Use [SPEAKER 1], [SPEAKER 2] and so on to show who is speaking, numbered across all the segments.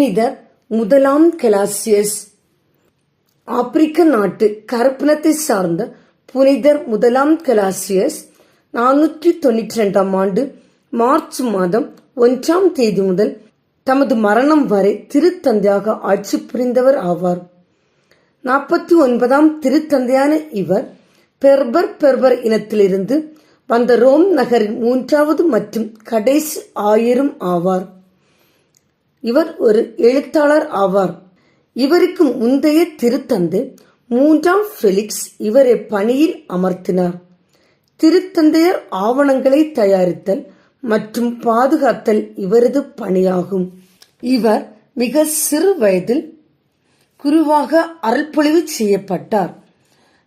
[SPEAKER 1] புனிதர் முதலாம் கெலாசியஸ். ஆப்பிரிக்க நாட்டு கருப்பினத்தை சார்ந்த புனிதர் முதலாம் கெலாசியஸ் நானூற்றி தொண்ணூற்றி ரெண்டாம் ஆண்டு மார்ச் மாதம் ஒன்றாம் தேதி முதல் தமது மரணம் வரை திருத்தந்தையாக ஆட்சி புரிந்தவர் ஆவார். நாற்பத்தி ஒன்பதாம் திருத்தந்தையான இவர் பெர்பர் பெர்பர் இனத்திலிருந்து வந்த ரோம் நகரின் மூன்றாவது மற்றும் கடைசி ஆயரும் ஆவார். இவர் ஒரு எழுத்தாளர் ஆவார். இவருக்கு முந்தைய திருத்தந்தை மூன்றாம் ஃபெலிக்ஸ் இவரை பணியில் அமர்த்தினார். திருத்தந்தையர் ஆவணங்களை தயாரித்தல் மற்றும் பாதுகாத்தல் இவரது பணியாகும். இவர் மிக சிறு வயதில் குருவாக அருள்பொழிவு செய்யப்பட்டார்.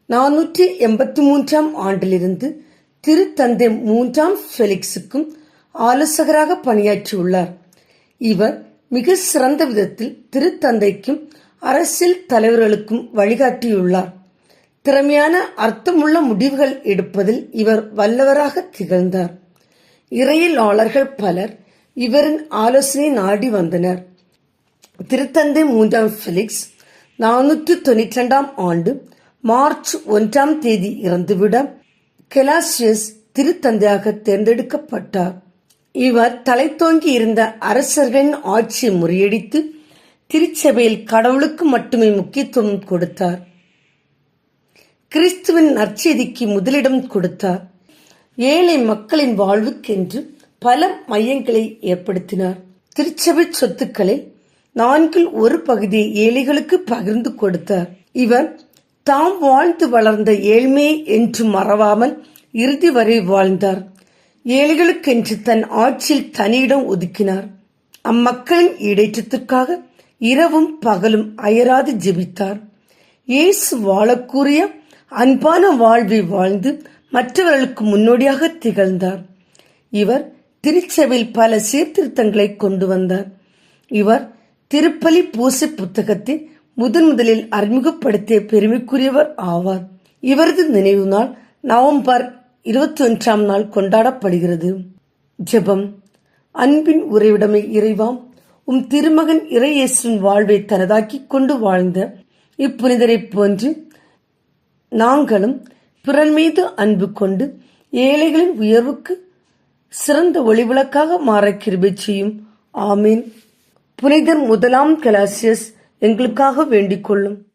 [SPEAKER 1] நானூற்றி எண்பத்தி மூன்றாம் ஆண்டிலிருந்து திருத்தந்தை மூன்றாம் ஃபெலிக்ஸுக்கும் ஆலோசகராக பணியாற்றியுள்ளார். இவர் மிக சிறந்த விதத்தில் திருத்தந்தைக்கும் அரசியல் தலைவர்களுக்கும் வழிகாட்டியுள்ளார். திறமையான அர்த்தமுள்ள முடிவுகள் எடுப்பதில் இவர் வல்லவராக திகழ்ந்தார். இறையியலாளர்கள் பலர் இவரின் ஆலோசனை நாடி வந்தனர். திருத்தந்தை மூன்றாம் ஃபிலிக்ஸ் நானூற்று தொண்ணூற்றி ரெண்டாம் ஆண்டு மார்ச் ஒன்றாம் தேதி இறந்துவிட கெலாசியஸ் திருத்தந்தையாக தேர்ந்தெடுக்கப்பட்டார். இவர் தலைத்தோங்கி இருந்த அரசர்களின் ஆட்சியை முறியடித்து திருச்சபையில் கடவுளுக்கு மட்டுமே முக்கியத்துவம் கொடுத்தார். கிறிஸ்துவின் நற்செய்திக்கு முதலிடம் கொடுத்தார். ஏழை மக்களின் வாழ்வுக்கென்று பல மையங்களை ஏற்படுத்தினார். திருச்சபை சொத்துக்களை நான்கில் ஒரு பகுதியை ஏழைகளுக்கு பகிர்ந்து கொடுத்தார். இவர் தாம் வாழ்ந்து வளர்ந்த ஏழ்மையை என்று மறவாமல் இறுதி வரை வாழ்ந்தார். ஏழைகளுக்கென்று தன் ஆட்சியில் தனியிடம் ஒதுக்கினார். அம்மக்களின் ஈடேற்றத்திற்காக இரவும் பகலும் அயராது ஜெபித்தார். இயேசு வாழக்கூறிய அன்பான வாழ்வை வாழ்ந்து மற்றவர்களுக்கு முன்னோடியாக திகழ்ந்தார். இவர் திருச்சபையில் பல சீர்திருத்தங்களை கொண்டு வந்தார். இவர் திருப்பலி பூசை புத்தகத்தை முதன் முதலில் அறிமுகப்படுத்திய பெருமைக்குரியவர் ஆவார். இவரது நினைவு நாள் நவம்பர் இருபத்தி ஒன்றாம் நாள் கொண்டாடப்படுகிறது. ஜெபம். அன்பின் உறைவிடமை இறைவாம் உம் திருமகன் இறையேசன் வாழ்வை தனதாக்கி கொண்டு வாழ்ந்த இப்புனிதரைப் போன்று நாங்களும் பிறர் மீது அன்பு கொண்டு ஏழைகளின் உயர்வுக்கு சிறந்த ஒளிவிளக்காக மாற கிருபை செய்யும். ஆமீன். புனிதர் முதலாம் கலாசியஸ் எங்களுக்காக வேண்டிக் கொள்ளும்.